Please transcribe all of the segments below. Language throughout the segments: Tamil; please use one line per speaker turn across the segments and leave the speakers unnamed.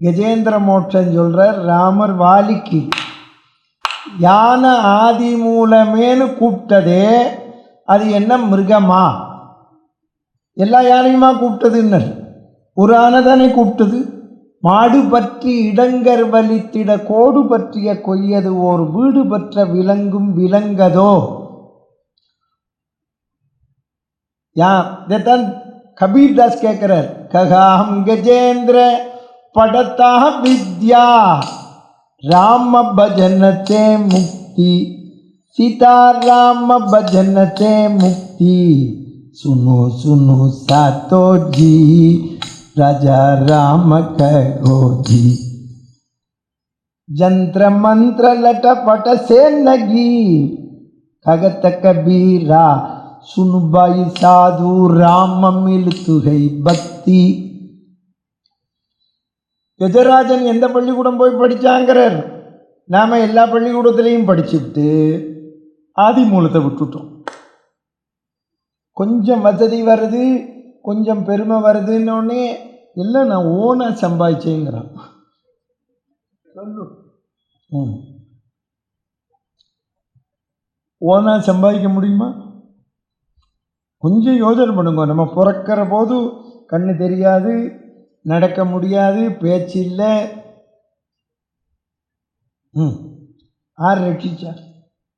கஜேந்திர மோட்சம் சொல்கிறார் ராமர் வாலிக்கு யானை ஆதி மூலமேனு கூப்பிட்டதே அது என்ன மிருகமா? எல்லா யானையுமா கூப்பிட்டதுன்னு ஒரு ஆனை தானே கூப்பிட்டது மாடு பற்றி இடங்கர் வலித்திட கோடு பற்றிய கொய்யது ஓர் வீடு பற்ற விலங்கும் விலங்கதோ? யா இதைத்தான் கபீர் தாஸ் ககாம் கஜேந்திர படத்தா வித்யா ராம பஜனத்தே முக்தி சீதா ராம பஜனத்தே முக்தி सुनो सुनो सातो जी राजा राम कहो जी जंत्र मंत्र लटपट से लगी खगत कबीरा सुन சாது साधु राम பக்தி. எஜராஜன் எந்த பள்ளிக்கூடம் போய் படித்தாங்கிறார் நாம் எல்லா பள்ளிக்கூடத்துலேயும் படிச்சுட்டு ஆதி மூலத்தை விட்டுட்டோம். கொஞ்சம் வசதி வருது கொஞ்சம் பெருமை வருதுன்னொடனே எல்லாம் நான் ஓனாக சம்பாதிச்சேங்கிறான். ஓனாக சம்பாதிக்க முடியுமா? கொஞ்சம் யோசனை பண்ணுங்க. நம்ம பிறக்கிற போது கண்ணு தெரியாது நடக்க முடியாது பேச்சு இல்லை. ம். யார் ரட்சிச்சார்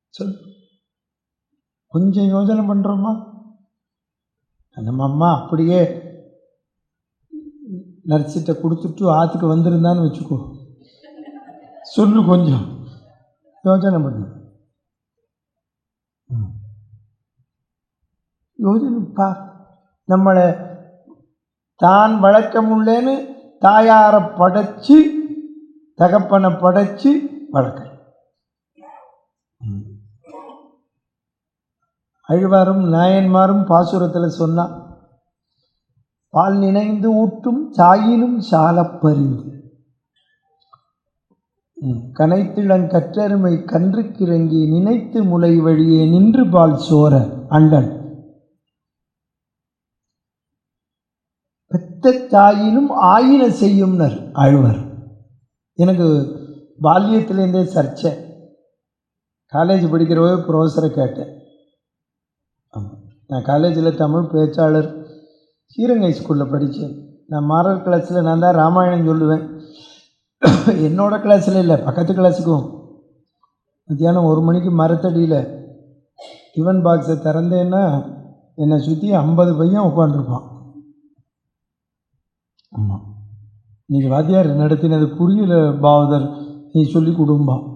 சொல். கொஞ்சம் யோசனை பண்ணுறோமா நம்ம அம்மா அப்படியே நர்ஸிட்ட கொடுத்துட்டு ஆற்றுக்கு வந்திருந்தான்னு வச்சுக்கோ. சொல்லு கொஞ்சம். யோசனை பண்ணு. ம். யோசனை பா நம்மளை தான் வளர்க்க முடியலன்னு தாயாரை படைச்சி தகப்பனை படைச்சி வளர்க்க அழ்வாரும் நாயன்மாரும் பாசுரத்தில் சொன்னான் பால் நினைந்து ஊட்டும் சாயினும் சாலப்பறிந்து. கனைத்திளங் கற்றருமை கன்றுக்கிறங்கி நினைத்து முலை வழியே நின்று பால் சோர அண்டன் பெத்த தாயினும் ஆயின செய்யும்னர் ஆழ்வர் எனக்கு பால்யத்திலேருந்தே சர்ச்சை. காலேஜ் படிக்கிறவே ப்ரொஃபஸரை கேட்டேன். ஆமாம் நான் காலேஜில் தமிழ் பேச்சாளர் ஸ்ரீரங்கை ஸ்கூலில் படித்தேன் நான் மாறர் கிளாஸில் நான் தான் ராமாயணம் சொல்லுவேன். என்னோடய கிளாஸில் இல்லை பக்கத்து கிளாஸுக்கும் மத்தியானம் ஒரு மணிக்கு மரத்தடியில் டிஃபன் பாக்ஸை திறந்தேன்னா என்னை சுற்றி ஐம்பது பையன் உட்காந்துருப்பான் ஆமாம் இன்றைக்கி வாத்தியார் நடத்தினது? புரியல பாவதர். நீ சொல்லி கொடும்பா.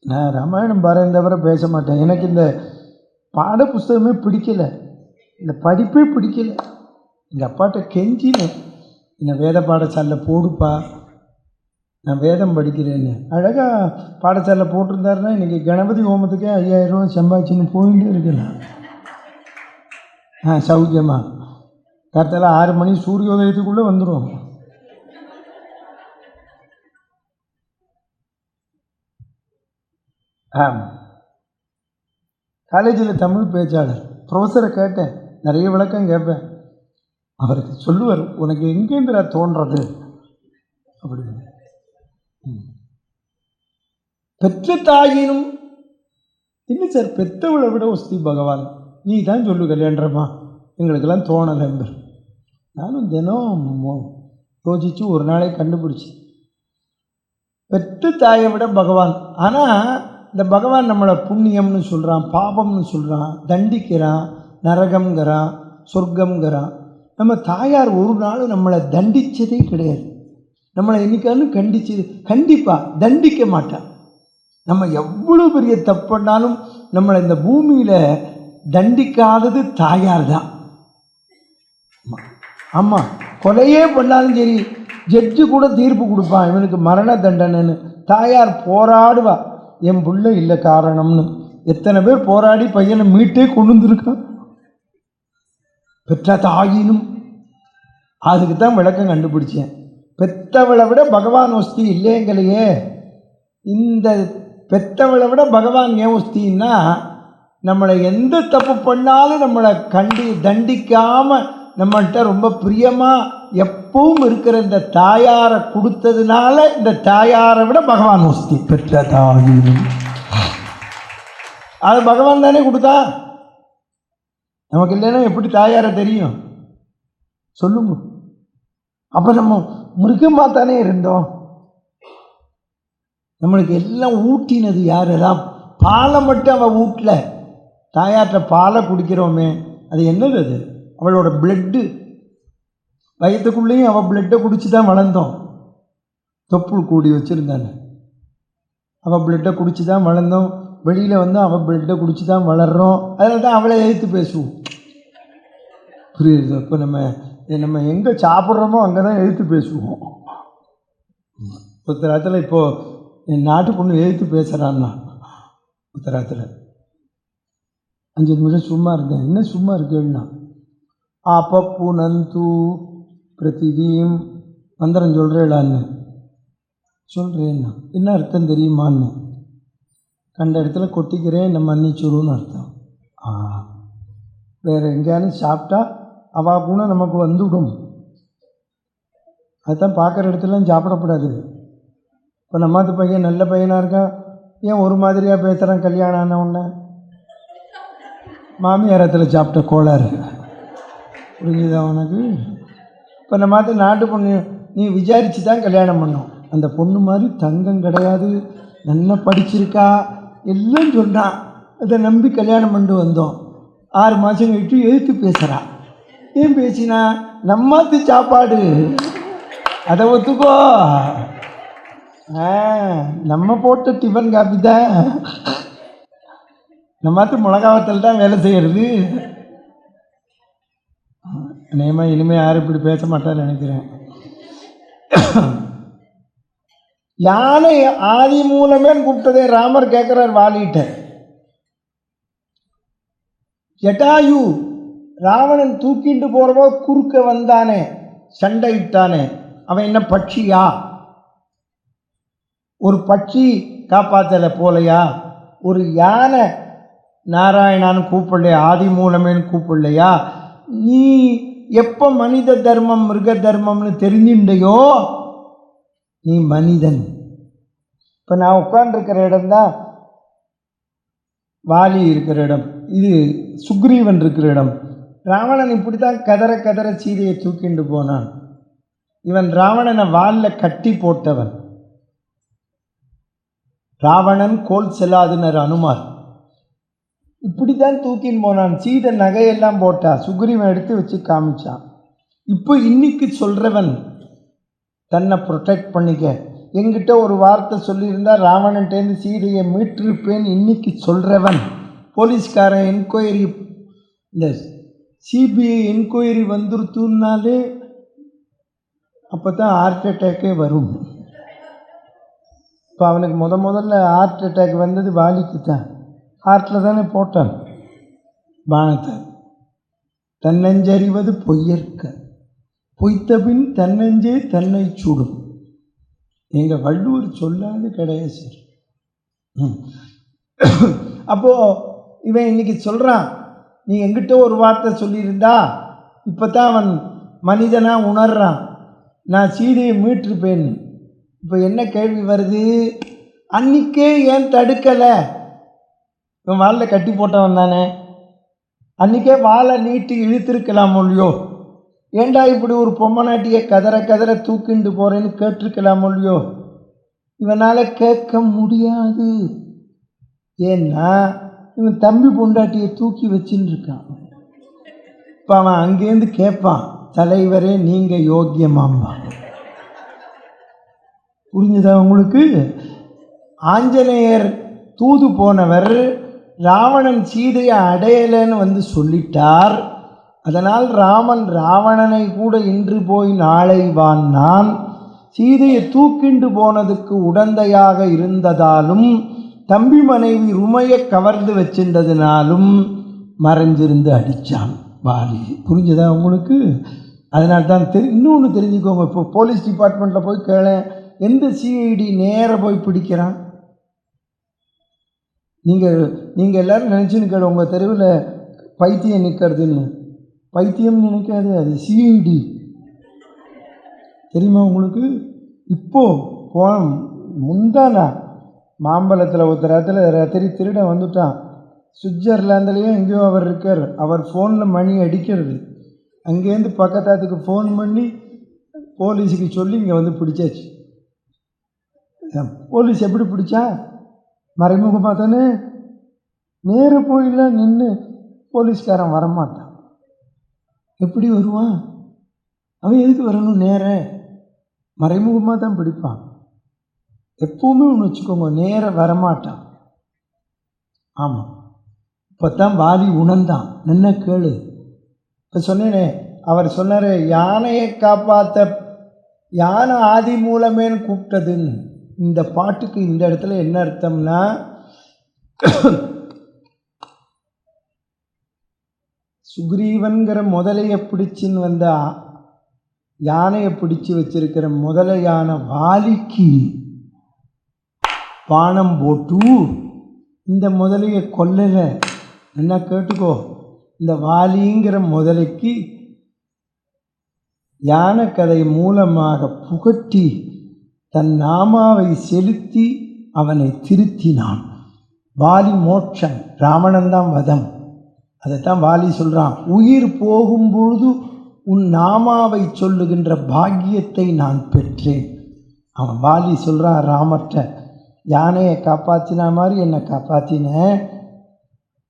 நான் ராமாயணம் பாரேன் தவிர பேச மாட்டேன். எனக்கு இந்த பாட புஸ்தகமே பிடிக்கல. இந்த படிப்பே பிடிக்கல. எங்கள் அப்பாட்ட கெஞ்சினேன். என்னை வேத பாடசாலையில் போடுப்பா. நான் வேதம் படிக்கிறேன்னு. அழகாக பாடசாலை போட்டிருந்தாருன்னா இன்றைக்கி கணபதி ஹோமத்துக்கே ஐயாயிரம் ரூபா சம்பாதிச்சுன்னு போயிட்டே இருக்கலாம். ஆ சௌக்கியமாக கரெக்டாக ஆறு மணி சூரியோதயத்துக்குள்ளே வந்துடும் ஆ காலேஜில் தமிழ் பேச்சாளர் ப்ரொஃபஸரை கேட்டேன். நிறைய விளக்கம் கேட்பேன். அவருக்கு சொல்லுவார் உனக்கு எங்கேந்திரா தோன்றது? அப்படின்னு. ம். பெற்ற தாயினும் என்ன சார் பெத்தவளை விட ஒஸ்தி பகவான் நீ தான் சொல்லு கல்யாண்டரம்மா எங்களுக்கெல்லாம் தோணலை என்பர் நானும் தினம் மோ- யோசித்து ஒரு நாளே கண்டுபிடிச்சி. பெற்று தாயை விட பகவான். ஆனால் இந்த பகவான் நம்மளை புண்ணியம்னு சொல்கிறான் பாபம்னு சொல்கிறான் தண்டிக்கிறான் நரகம்ங்கிறான் சொர்க்கம்ங்கிறான். நம்ம தாயார் ஒரு நாள் நம்மளை தண்டித்ததே கிடையாது. நம்மளை என்னைக்கானு கண்டிச்சது கண்டிப்பாக தண்டிக்க மாட்டான் நம்ம எவ்வளோ பெரிய தப்புனாலும் நம்மளை இந்த பூமியில் தண்டிக்காதது தாயார் தான் ஆமாம் கொலையே பண்ணாலும் சரி ஜட்ஜு கூட தீர்ப்பு கொடுப்பான் இவனுக்கு மரண தண்டனைன்னு. தாயார் போராடுவா. என் பிள்ளை இல்லை காரணம்னு. எத்தனை பேர் போராடி பையனை மீட்டே கொண்டு வந்திருக்கான் பெற்ற தாயினும். அதுக்கு தான் விளக்கம் கண்டுபிடிச்சேன். பெத்தவளை விட பகவான் ஒஸ்தி இல்லைங்களையே இந்த பெத்தவளை விட பகவான் ஏன் ஒஸ்தின்னா நம்மளை எந்த தப்பு பண்ணாலும் நம்மளை கண்டி தண்டிக்காமல் நம்மள்கிட்ட ரொம்ப பிரியமாக எப்பவும் இருக்கிற இந்த தாயாரை கொடுத்ததுனால இந்த தாயாரை விட பகவான் உஸ்தி பெற்ற தாயும் அது பகவான் தானே கொடுத்தா? நமக்கு இல்லைன்னா எப்படி தாயாரை தெரியும்? சொல்லுங்க. அப்போ நம்ம மிருகமாக தானே இருந்தோம். நம்மளுக்கு எல்லாம் ஊட்டினது யார்? அதான் பாலை மட்டும் அவள் ஊட்டல. தாயார்கிட்ட பாலை குடிக்கிறோமே. அது என்னது அது? அவளோட பிளட்டு வயத்துக்குள்ளேயும் அவள் பிளட்டை குடிச்சு தான் வளர்ந்தோம். தொப்புள் கூடி வச்சுருந்தானே அவள் பிளட்டை குடிச்சு தான் வளர்ந்தோம். வெளியில் வந்து அவள் பிளட்டை குடிச்சு தான் வளர்கிறோம் அதில் தான் அவளை எழுத்து பேசுவோம். புரியுது? இப்போ நம்ம நம்ம எங்கே சாப்பிட்றோமோ அங்கே தான் எழுத்து பேசுவோம். உத்தராத்தில் இப்போது என் நாட்டு பொண்ணு எழுத்து பேசுகிறான்னா உத்தராத்தில் அஞ்சு நிமிஷம் சும்மா இருந்தேன் என்ன சும்மா இருக்குன்னா ஆப்பப்பு பிரதிதீம் மந்திரம் சொல்கிறேளான்னு சொல்கிறேன்னா என்ன அர்த்தம் தெரியுமான்னு? கண்ட இடத்துல கொட்டிக்கிறேன் நம்ம மன்னிச்சுருன்னு அர்த்தம். ஆ. வேறு எங்கேயானு சாப்பிட்டா அவா குணம் நமக்கு வந்துவிடும் அதுதான் பார்க்குற இடத்துலாம் சாப்பிடக்கூடாது. இப்போ நம்மாத்து பையன் நல்ல பையனாக இருக்கா ஏன் ஒரு மாதிரியாக பேசுகிறான் கல்யாணம் ஆன உடனே? மாமியாரத்தில் சாப்பிட்ட கோளாறு. புரிஞ்சுதா உனக்கு? இப்போ நம்ம மாற்ற நாட்டு பொண்ணு நீ விசாரித்து தான் கல்யாணம் பண்ணோம். அந்த பொண்ணு மாதிரி தங்கம் கிடையாது நல்லா படிச்சிருக்கா எல்லாம் சொன்னான் அதை நம்பி கல்யாணம் பண்ணிட்டு வந்தோம். ஆறு மாதம் கழித்து எழுத்து பேசுகிறா ஏன் பேசினா நம்மாத்து சாப்பாடு. அதை ஒத்துக்கோ. ஆ நம்ம போட்ட டிஃபன் காப்பி தான். நம்மாத்து மிளகாவத்தில் தான் வேலை செய்கிறது நேமாக இனிமேல் யாரும் இப்படி பேச மாட்டான்னு நினைக்கிறேன். யானை ஆதி மூலமே கூப்பிட்டதே ராமர் கேட்குறார் வாலிட்ட ஜட்டாயு ராவணன் தூக்கிட்டு போகிறவோ குறுக்க வந்தானே சண்டையிட்டானே அவன் என்ன பட்சியா? ஒரு பட்சி காப்பாத்தலை போலையா? ஒரு யானை நாராயணான்னு கூப்பிடலையா? ஆதி மூலமேன்னு கூப்பிடலையா? நீ எப்போ மனித தர்மம் மிருக தர்மம்னு தெரிஞ்சுண்டையோ நீ மனிதன். இப்போ நான் உட்காண்டிருக்கிற இடம்தான் வாலி இருக்கிற இடம். இது சுக்ரீவன் இருக்கிற இடம். ராவணன் இப்படி தான் கதற கதற சீதையை தூக்கிண்டு போனான். இவன் ராவணனை வாலில் கட்டி போட்டவன். ராவணன் கோல் செல்லாதுனர் அனுமார். இப்படி தான் தூக்கின்னு போனான். சீதை நகையெல்லாம் போட்டா சுக்ரீவன் எடுத்து வச்சு காமிச்சான். இப்போ இன்னைக்கு சொல்கிறவன் தன்னை ப்ரொடெக்ட் பண்ணிக்க. என்கிட்ட ஒரு வார்த்தை சொல்லியிருந்தா ராவணன்ட்டேருந்து சீதையை மீட்டிருப்பேன் இன்னைக்கு சொல்கிறவன் போலீஸ்காரன் என்கொயரி இந்த சிபிஐ என்கொயரி வந்துருத்துனாலே அப்போ தான் ஹார்ட் அட்டேக்கே வரும். இப்போ அவனுக்கு முத முதல்ல ஹார்ட் அட்டாக் வந்தது வாலிக்கு தான் ஹார்ட்டில் தானே போட்டான்? பானத்தை. தன்னஞ்சறிவது பொய்யற்க. பொய்த்தபின் தன்னஞ்சே தன்னை சுடும். எங்கள் வள்ளுவர் சொல்லாது கிடையாது சார். அப்போது இவன் இன்னைக்கு சொல்கிறான் நீ எங்கிட்ட ஒரு வார்த்தை சொல்லியிருந்தா இப்போ தான் அவன் மனிதனாக உணர்றான். நான் சீதையை மீட்டிருப்பேன்னு. இப்போ என்ன கேள்வி வருது? அன்னைக்கே ஏன் தடுக்கலை? இவன் வாலில் கட்டி போட்டவன் தானே? அன்றைக்கே வாழை நீட்டி இழுத்திருக்கலாம் இல்லையோ? ஏண்டா இப்படி ஒரு பொம்மநாட்டியை கதற கதற தூக்கிண்டு போகிறேன்னு கேட்டிருக்கலாம் இல்லையோ? இவனால் கேட்க முடியாது. ஏன்னா இவன் தம்பி பொண்டாட்டியை தூக்கி வச்சுன்னு இருக்கான் இப்போ அவன் அங்கேருந்து கேட்பான் தலைவரே நீங்கள் யோக்கியமாம்பா புரிஞ்சுதா உங்களுக்கு? ஆஞ்சநேயர் தூது போனவர் ராவணன் சீதையை அடையலைன்னு வந்து சொல்லிட்டார். அதனால் ராமன் ராவணனை கூட இன்று போய் நாளை வான்னான் சீதையை தூக்கிண்டு போனதுக்கு உடந்தையாக இருந்ததாலும் தம்பி மனைவி உமையை கவர்ந்து வச்சிருந்ததுனாலும் மறைஞ்சிருந்து அடித்தான் வாலி புரிஞ்சதா உங்களுக்கு? அதனால தான் தெரி இன்னொன்று தெரிஞ்சுக்கோங்க. இப்போ போலீஸ் டிபார்ட்மெண்ட்டில் போய் கேள எந்த சிஐடி நேராக போய் பிடிக்கிறான்? நீங்கள் நீங்கள் எல்லோரும் நினச்சின்னு கேளு உங்கள் தெருவில் பைத்தியம் நிற்கிறதுன்னு பைத்தியம் நினைக்காது அது சிஐடி தெரியுமா உங்களுக்கு? இப்போ போ முந்தானா மாம்பழத்தில் ஒருத்தர் இடத்துல ராத்திரி திருடன் வந்துட்டான். சுவிட்சர்லாந்துலேயும் எங்கேயோ அவர் இருக்கார். அவர் ஃபோனில் மணி அடிக்கிறது. அங்கேருந்து பக்கத்தாத்துக்கு ஃபோன் பண்ணி போலீஸுக்கு சொல்லி இங்கே வந்து பிடிச்சாச்சு. போலீஸ் எப்படி பிடிச்சா மறைமுகமாக தானே? நேரு போயில நின்று போலீஸ்காரன் வரமாட்டான். எப்படி வருவான்? அவன் எதுக்கு வரணும் நேர? மறைமுகமாக தான் பிடிப்பான். எப்பவுமே ஒன்று வச்சுக்கோங்க நேர வரமாட்டான். ஆமாம் இப்போ தான் வாலி உணர்ந்தான். நின்ன கேளு. இப்போ சொன்னேனே அவர் சொன்னார் யானையை காப்பாற்ற யானை ஆதி மூலமேன்னு கூப்பிட்டதுன்னு. இந்த பாட்டுக்கு இந்த இடத்துல என்ன அர்த்தம்னா சுக்ரீவன்கிற முதலையை பிடிச்சின்னு வந்த யானையை பிடிச்சி வச்சிருக்கிற முதலையான வாலிக்கு பானம் போட்டு இந்த முதலையை கொல்லலை. என்ன கேட்டுக்கோ இந்த வாலிங்கிற முதலைக்கு யானை கதை மூலமாக புகட்டி தன் நாமாவை செலுத்தி அவனை திருத்தினான். வாலி மோட்சன் ராவணன்தான் வதம். அதைத்தான் வாலி சொல்கிறான் உயிர் போகும்பொழுது உன் நாமாவை சொல்லுகின்ற பாக்கியத்தை நான் பெற்றேன். அவன் வாலி சொல்கிறான் ராமர்கிட்ட யானையை காப்பாற்றினா மாதிரி என்னை காப்பாற்றினேன்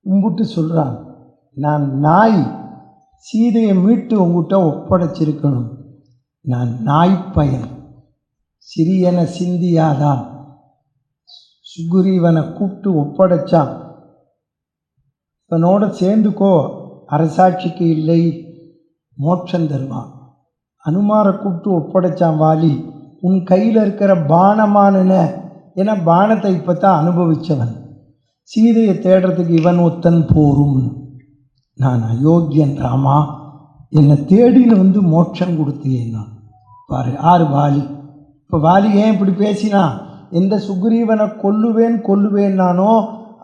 கும்பிட்டு சொல்கிறான் நான் நாய் சீதையை மீட்டு உங்ககிட்ட ஒப்படைச்சிருக்கணும். நான் நாய் பயன் சிறியன சிந்தியாதான் சுகுரீவனை கூப்பிட்டு ஒப்படைச்சான். இவனோட சேர்ந்துக்கோ அரசாட்சிக்கு இல்லை மோட்சம் தருவான். அனுமாரை கூப்பிட்டு ஒப்படைச்சான் வாலி உன் கையில் இருக்கிற பானமானன? ஏன்னா பானத்தை இப்போ தான் அனுபவித்தவன் சீதையை தேடுறதுக்கு இவன் ஒத்தன் போரும். நான் அயோக்கியன் ராமா என்னை தேடின்னு வந்து மோட்சம் கொடுத்தியேன்னா பாரு ஆறு வாலி. இப்போ வாலி ஏன் இப்படி பேசினா எந்த சுக்ரீவனை கொல்லுவேன் கொல்லுவேன் நானோ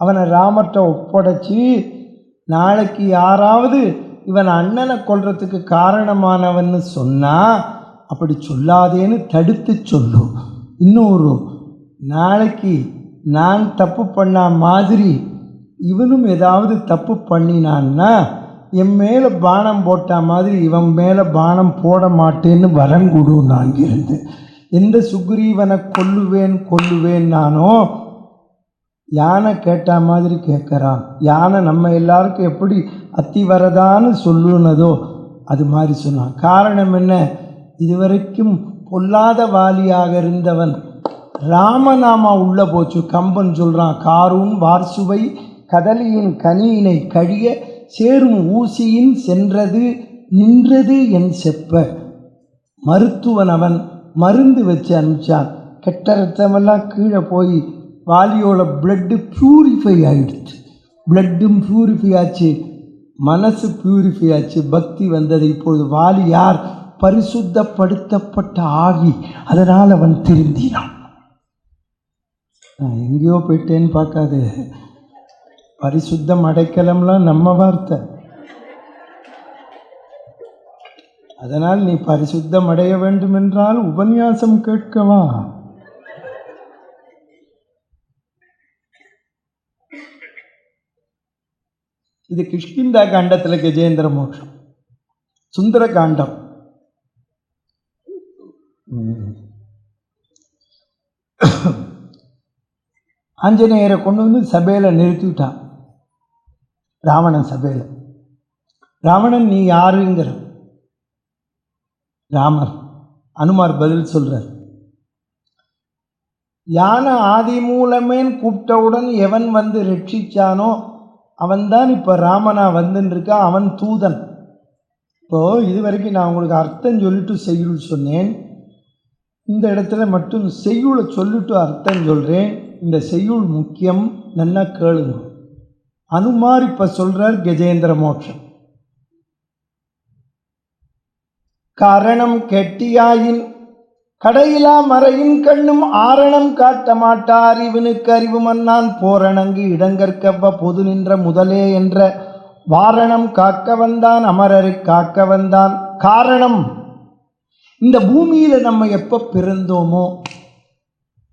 அவனை ராமர்கிட்ட ஒப்படைச்சி நாளைக்கு யாராவது இவன் அண்ணனை கொல்றதுக்கு காரணமானவன்னு சொன்னால் அப்படி சொல்லாதேன்னு தடுத்து சொல்லு. இன்னொரு நாளைக்கு நான் தப்பு பண்ண மாதிரி இவனும் ஏதாவது தப்பு பண்ணினான்னா என் மேலே பானம் போட்ட மாதிரி இவன் மேலே பானம் போட மாட்டேன்னு வரங்குடு நான் இருந்து. எந்த சுக்ரீவனை கொல்லுவேன் கொல்லுவேன் நானோ யானை கேட்ட மாதிரி கேட்குறான். யானை நம்ம எல்லாருக்கும் எப்படி அத்தி வரதான்னு சொல்லுனதோ அது மாதிரி சொன்னான். காரணம் என்ன? இதுவரைக்கும் பொல்லாத வாலியாக இருந்தவன் ராமநாமா உள்ளே போச்சு. கம்பன் சொல்கிறான் காரூன் வார்சுவை கதலியின் கனியினை கழிய சேரும் ஊசியின் சென்றது நின்றது என் செப்ப. மருத்துவன் அவன் மருந்து வச்சு அனுப்பிச்சான். கெட்ட ரத்தமெல்லாம் கீழே போய் வாலியோட பிளட்டு ப்யூரிஃபை ஆகிடுச்சு பிளட்டும் ப்யூரிஃபை ஆச்சு. மனசு ப்யூரிஃபை ஆச்சு. பக்தி வந்தது. இப்பொழுது வாலி யார்? பரிசுத்தப்படுத்தப்பட்ட ஆகி அதனால் அவன் திருந்தினான். நான் எங்கேயோ போயிட்டேன்னு பார்க்காது. பரிசுத்தம் அடைக்கலம்லாம் நம்ம வார்த்தை. அதனால் நீ பரிசுத்தம் அடைய வேண்டுமென்றால் உபன்யாசம் கேட்கவா? இது கிஷ்கிந்தா காண்டத்தில் கஜேந்திர மோட்சம். சுந்தர காண்டம் ஆஞ்சநேயரை கொண்டு வந்து சபையில் நிறுத்திவிட்டான். ராவணன் சபையில். ராவணன் நீ யாருங்கிற? ராமர் அனுமார் பதில் சொல்கிறார் யானை ஆதி மூலமேன்னு கூப்பிட்டவுடன் எவன் வந்து ரட்சிச்சானோ அவன்தான் இப்போ ராமனா வந்துன்னு அவன் தூதன். இப்போது இது வரைக்கும் நான் உங்களுக்கு அர்த்தம் சொல்லிட்டு செய்யுள் சொன்னேன். இந்த இடத்துல மட்டும் செய்யுளை சொல்லிட்டு அர்த்தம் சொல்கிறேன் இந்த செய்யுள் முக்கியம் நல்லா கேளுங்க. அனுமார் இப்போ சொல்கிறார் கஜேந்திர மோட்சம். காரணம் கெட்டியாயின் கடையிலா மறையின் கண்ணும் ஆரணம் காட்ட மாட்டார். இவனுக்கு அறிவு மன்னான் போரணங்கு இடங்கற்கவ்வ பொது நின்ற முதலே என்ற வாரணம் காக்க வந்தான் அமரரை காக்க வந்தான். காரணம் இந்த பூமியில் நம்ம எப்போ பிறந்தோமோ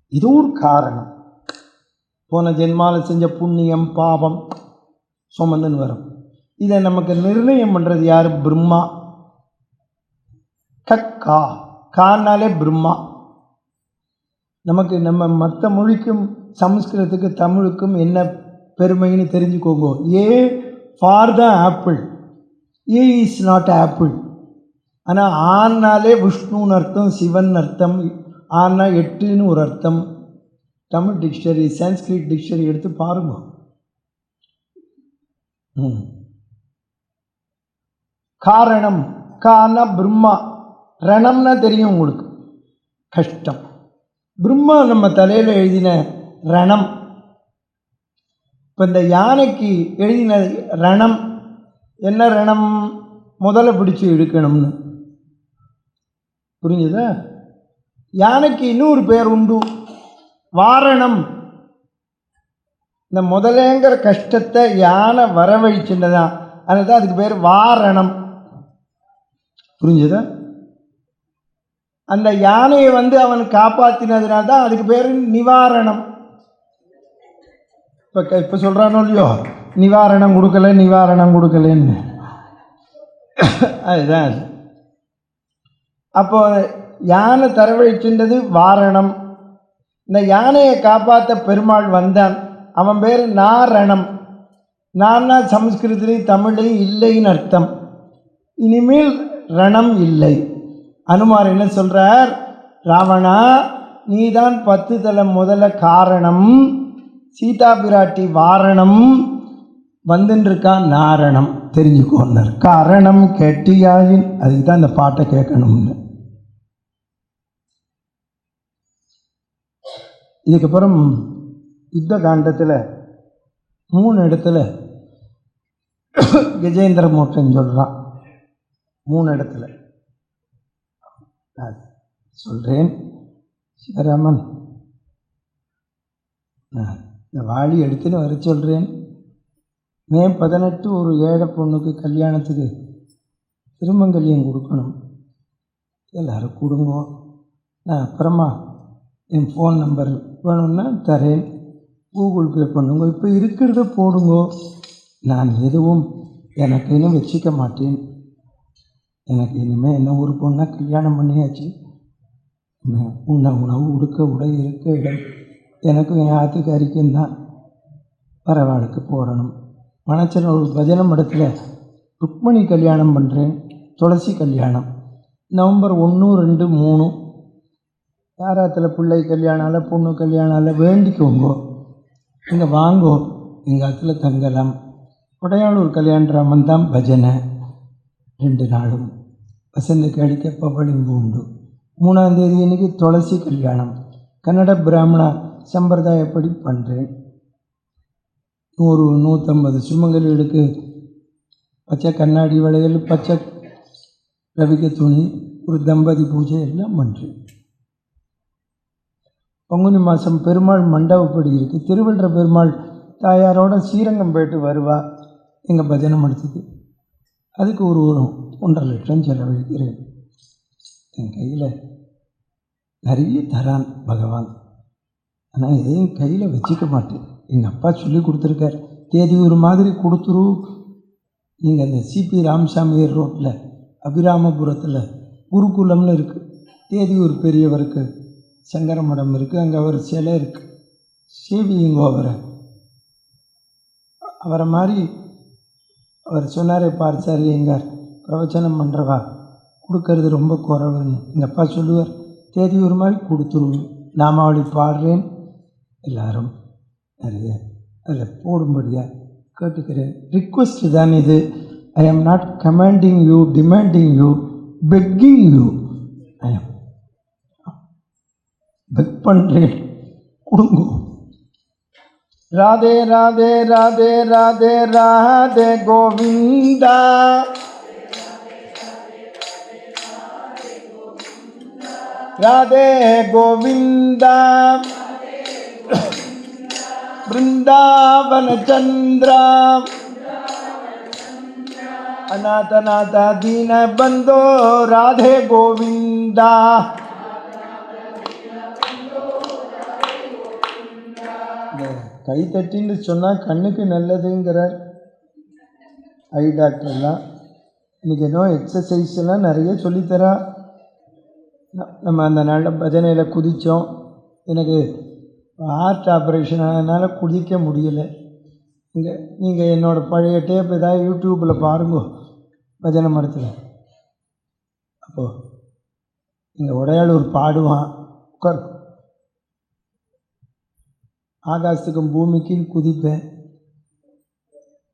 இது ஒரு காரணம். போன ஜென்மால செஞ்ச புண்ணியம் பாபம் சுமந்துன்னு வரும். இதை நமக்கு நிர்ணயம் பண்ணுறது யார்? பிரம்மா. கக்கா. கார்னாலே பிரம்மா. நமக்கு நம்ம மற்ற மொழிக்கும் சமஸ்கிருதத்துக்கு தமிழுக்கும் என்ன பெருமைன்னு தெரிஞ்சுக்கோங்க. A for the apple A is not apple ஆனால் ஆன்னாலே விஷ்ணுன்னு அர்த்தம் சிவன் அர்த்தம் ஆன்னா எட்டுன்னு ஒரு அர்த்தம். தமிழ் டிக்ஷனரி சான்ஸ்கிரிட் டிக்ஷனரி எடுத்து பாருங்க. ம். காரணம் கான பிரம்மா. ரணம்னா தெரியும் உங்களுக்கு. கஷ்டம். பிரம்மா நம்ம தலையில் எழுதின ரணம். இப்போ இந்த யானைக்கு எழுதின ரணம் என்ன ரணம்? முதல்ல பிடிச்சி இழுக்கணும்னு. புரிஞ்சுதா? யானைக்கு இன்னொரு பேர் உண்டு. வாரணம். இந்த முதலேங்கிற கஷ்டத்தை யானை வரவழிச்சுட்டதான் அதுதான் அதுக்கு பேர் வாரணம். புரிஞ்சுதா? அந்த யானையை வந்து அவன் காப்பாற்றினதுனால தான் அதுக்கு பேர் நிவாரணம். இப்போ இப்போ சொல்கிறானோ இல்லையோ? நிவாரணம் கொடுக்கல நிவாரணம் கொடுக்கலன்னு. அதுதான் அது. அப்போ யானை தரவழிச்சின்றது வாரணம். இந்த யானையை காப்பாற்ற பெருமாள் வந்தான். அவன் பேர் நாரணம். நான்னா சமஸ்கிருதத்துலேயும் தமிழ்லையும் இல்லைன்னு அர்த்தம். இனிமேல் ரணம் இல்லை. அனுமார் என்ன சொல்கிறார் ராவணா நீதான் பத்து தலை முதல்ல காரணம் சீதா பிராட்டி வாரணம் வந்துருக்கான் நாரணம். தெரிஞ்சுக்கோன்னார் காரணம் கெட்டியாயின் அதுக்கு தான் இந்த பாட்டை கேட்கணும்னு. இதுக்கப்புறம் யுத்த காண்டத்தில் மூணு இடத்துல கஜேந்திர மோட்சம் சொல்கிறான் மூணு இடத்துல. நான் சொல்கிறேன் சிவராமன் நான் இந்த வாளி எடுத்துன்னு வர சொல்கிறேன் மே பதினெட்டு ஒரு ஏழை பொண்ணுக்கு கல்யாணத்துக்கு திருமங்கல்யம் கொடுக்கணும். எல்லோரும் கொடுங்க. நான் அப்புறமா என் ஃபோன் நம்பர் வேணும்னா தரேன். கூகுள் பே பண்ணுங்க. இப்போ இருக்கிறத போடுங்க. நான் எதுவும் எனக்குன்னு வச்சுக்க மாட்டேன். எனக்கு இனிமேல் என்ன ஒரு பொண்ணை கல்யாணம் பண்ணியாச்சு? இனிமே உண்ண உணவு உடுக்க உடை இருக்க இடம் எனக்கும் என் ஆத்துக்காரிக்கும் தான். பரவாயில்லைக்கு போடணும் மனச்சல் ஒரு பஜனை மடத்தில் ருக்மணி கல்யாணம் பண்ணுறேன் துளசி கல்யாணம். நவம்பர் ஒன்று ரெண்டு மூணு. யாராத்தில் பிள்ளை கல்யாணம் ஆல பொண்ணு கல்யாணால வேண்டிக்கோங்க. இங்கே வாங்கோ எங்கள் ஆற்றுல தங்கலாம். உடையாளூர் கல்யாணராமன் தான் பஜனை. ரெண்டு நாளும். வசந்த அடிக்க பவளிம்பு உண்டு மூணாம் தேதி இன்னைக்கு துளசி கல்யாணம். கன்னட பிராமணா சம்பிரதாயப்படி பண்ணுறேன் நூறு நூற்றம்பது சுமங்கலிகளுக்கு பச்சை கண்ணாடி வளையல் பச்சை ரவிக்க துணி ஒரு தம்பதி பூஜை எல்லாம் பண்ணுறேன் பங்குனி மாதம் பெருமாள் மண்டபப்படி இருக்குது திருவள்ளுவர் பெருமாள் தாயாரோட ஸ்ரீரங்கம் போயிட்டு வருவா. எங்கள் பஜனை மடத்துக்கு அதுக்கு ஒரு ஒரு ஒன்றரை லட்சம் செலவழிக்கிறேன் என் கையில் நிறைய தரான் பகவான். ஆனால் எதையும் கையில் வச்சுக்க மாட்டேன். எங்கள் அப்பா சொல்லி கொடுத்துருக்கார். தேதி ஒரு மாதிரி கொடுத்துரு. நீங்கள் அந்த சிபி ராமசாமி ரோட்டில் அபிராமபுரத்தில் குருகுலம்னு இருக்குது தேதி ஒரு பெரியவருக்கு சங்கர மடம் இருக்குது அங்கே அவர் சிலை இருக்குது சேவியுங்கோ அவரை. அவரை மாதிரி அவர் சொன்னாரே பார்த்தார் எங்கார் பிரவச்சனம் பண்ணுறவா கொடுக்கறது ரொம்ப குறவுன்னு எங்கள் அப்பா சொல்லுவார் தேதி ஒரு மாதிரி கொடுத்துருவோம் நாமாவளி பாடுறேன் எல்லாரும் நிறைய அதில் போடும்படியாக கேட்டுக்கிறேன் ரிக்வெஸ்ட் தான் இது I am not commanding you demanding you begging you I am beg பண்ணுறேன் கொடுங்கோ राधे राधे राधे राधे राधे गोविंदा। राधे गोविंदा। वृंदावन चंद्र। अनाथ अनाथ दीन बंदो राधे गोविंदा। Yeah. தட்டின்னு சொன்னால் கண்ணுக்கு நல்லதுங்கிறார். ஐ டாக்டர்லாம் இன்றைக்கி என்ன எக்ஸசைஸ் எல்லாம் நிறைய சொல்லித்தரா. நம்ம அந்த நாளில் பஜனையில் குதித்தோம் எனக்கு ஹார்ட் ஆப்ரேஷன் ஆனதுனால குதிக்க முடியலை. இங்கே நீங்கள் என்னோடய பழைய டேப் ஏதாவது யூடியூப்பில் பாருங்க. பஜனை மரத்தில். அப்போது இங்கே உடையாளூர் பாடுவான். உட்கார் ஆகாசத்துக்கும் பூமிக்கும் குதிப்பேன்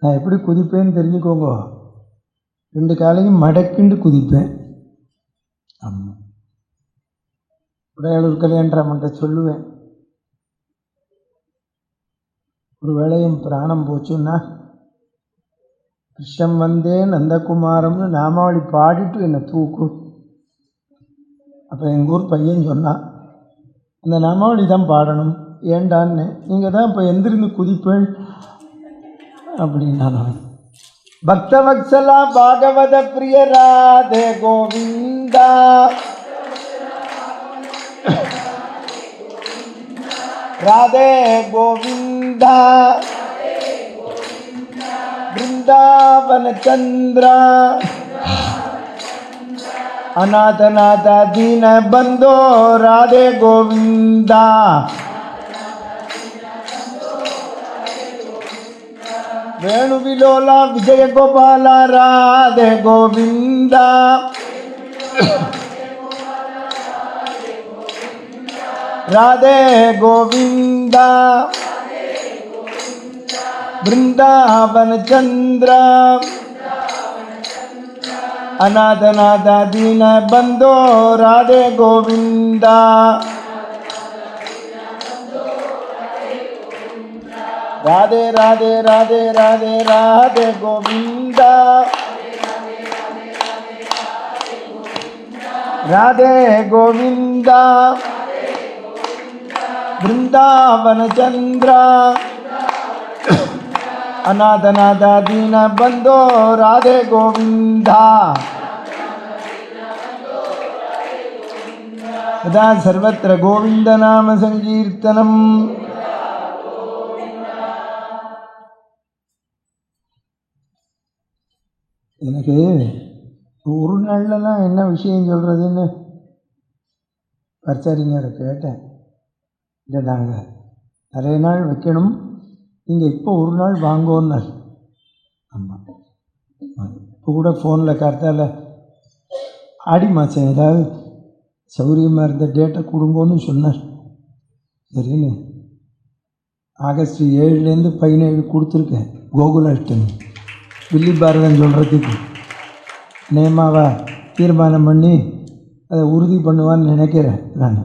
நான் எப்படி குதிப்பேன்னு தெரிஞ்சுக்கோங்க. ரெண்டு காலையும் மடக்கிண்டு குதிப்பேன். ஆமாம் உடையாளூர் கல்யாணராமன்ட்ட சொல்லுவேன். ஒரு வேளையும் பிராணம் போச்சுன்னா கிருஷ்ணம் வந்தே நந்தகுமாரம்னு நாமாவளி பாடிட்டு என்னை தூக்கு. அப்போ எங்கள் ஊர் பையன் சொன்னான் அந்த நாமாவளி தான் பாடணும். ஏண்டான்னு நீங்கள் தான் இப்போ எந்திருந்து குதிப்பேள் அப்படின்னா பக்தவத்சலா பாகவத பிரியராதே கோவிந்தா. ராதே கோவிந்தா. वृन्दावनचन्द्रा अनाथनाथ பந்தோ ராதே கோவிந்தா. వేణు విలోల విజయ గోపాల రాధే గోవింద రాధే గోవింద బృందావన చంద్ర అనాథనాథ దీన బందో రాధే గోవిందా ರಾಧೆ ಗೋವಿಂದ ರಾಧೆ ರಾಧೆ ರಾಧೆ ರಾಧೆ ರಾಧೆ ಗೋವಿಂದ ರಾಧೆ ಗೋವಿಂದ ಬೃಂದಾವನ ಚಂದ್ರ ಅನಾಥನಾಥ ದೀನ ಬಂದೋ ರಾಧೆ ಗೋವಿಂದ ಯದಾ ಸರ್ವತ್ರ ಗೋವಿಂದ எனக்கு ஒரு நாள்லலாம் என்ன விஷயம் சொல்கிறதுன்னு பரிசாரிங்க கேட்டேன். இல்லை நாங்கள் நிறைய நாள் வைக்கணும். நீங்கள் இப்போ ஒரு நாள் வாங்கோன்னார் ஆமாம் இப்போ கூட ஃபோனில் கரெக்டாக ஆடி மாதம் ஏதாவது சௌரியமாக இருந்த டேட்டை கொடுங்கோன்னு சொன்னார். சரின்னு ஆகஸ்ட் ஏழுலேருந்து பதினேழு கொடுத்துருக்கேன். கோகுலாஷ்டமி. வில்லி பாரதம் சொல்கிறதுக்கு நேமாவை தீர்மானம் பண்ணி அதை உறுதி பண்ணுவான்னு நினைக்கிறேன் நான்.